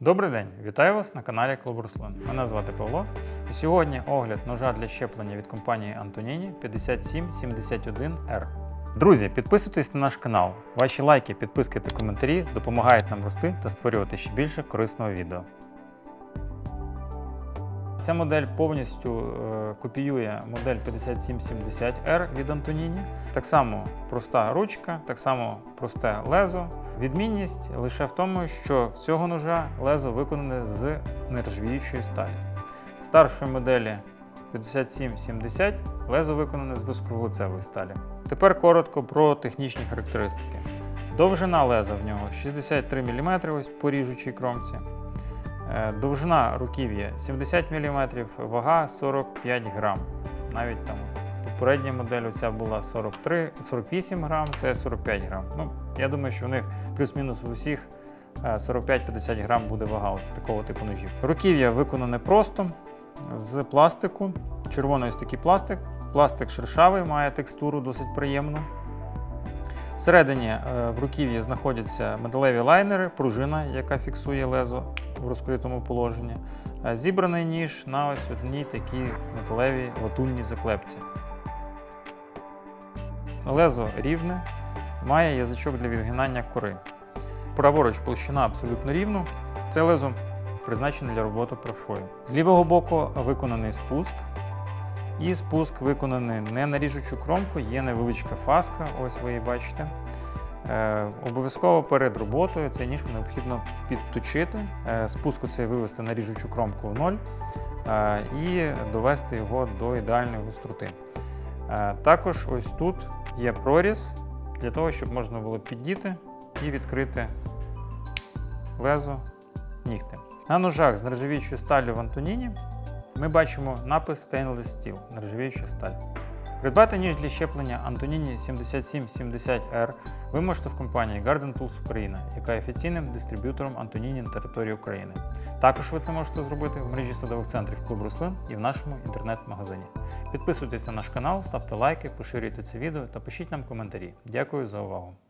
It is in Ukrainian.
Добрий день, вітаю вас на каналі Клуб Руслан. Мене звати Павло. І сьогодні огляд ножа для щеплення від компанії Антоніні 5771R. Друзі, підписуйтесь на наш канал. Ваші лайки, підписки та коментарі допомагають нам рости та створювати ще більше корисного відео. Ця модель повністю е, копіює модель 5770R від Антоніні. Так само проста ручка, так само просте лезо. Відмінність лише в тому, що в цього ножа лезо виконане з нержавіючої сталі. Старшої моделі 5770 лезо виконане з високовуглецевої сталі. Тепер коротко про технічні характеристики. Довжина леза в нього 63 мм ось по ріжучій кромці. Е, Довжина руків'я 70 мм, вага 45 грам. Навіть там попередня модель оця була 43, 48 грам, це 45 грам. Ну, я думаю, що в них плюс-мінус в усіх е, 45-50 грам буде вага от такого типу ножів. Руків'я виконане просто з пластику. Червоний ось такий пластик. Пластик шершавий, має текстуру досить приємну. Всередині е, в руків'ї знаходяться металеві лайнери, пружина, яка фіксує лезо в розкритому положенні. Е, Зібраний ніж на ось одній такій металевій латунній заклепці. Лезо рівне, має язичок для відгинання кори. Праворуч площина абсолютно рівна. Це лезо призначене для роботи правшою. З лівого боку виконаний спуск. І спуск виконаний не на ріжучу кромку, є невеличка фаска, ось ви її бачите. Е, обов'язково перед роботою цей ніж необхідно підточити, е, спуску цей вивести на ріжучу кромку в ноль е, і довести його до ідеальної гостроти. Е, також ось тут є проріз для того, щоб можна було піддіти і відкрити лезо нігтем. На ножах з нержавіючою сталлю в Антоніні ми бачимо напис Stainless Steel нержавіюча сталь. Придбати ніж для щеплення Антоніні 7770R ви можете в компанії Garden Tools Україна, яка є офіційним дистриб'ютором Антоніні на території України. Також ви це можете зробити в мережі садових центрів Клуб Руслин і в нашому інтернет-магазині. Підписуйтесь на наш канал, ставте лайки, поширюйте це відео та пишіть нам коментарі. Дякую за увагу!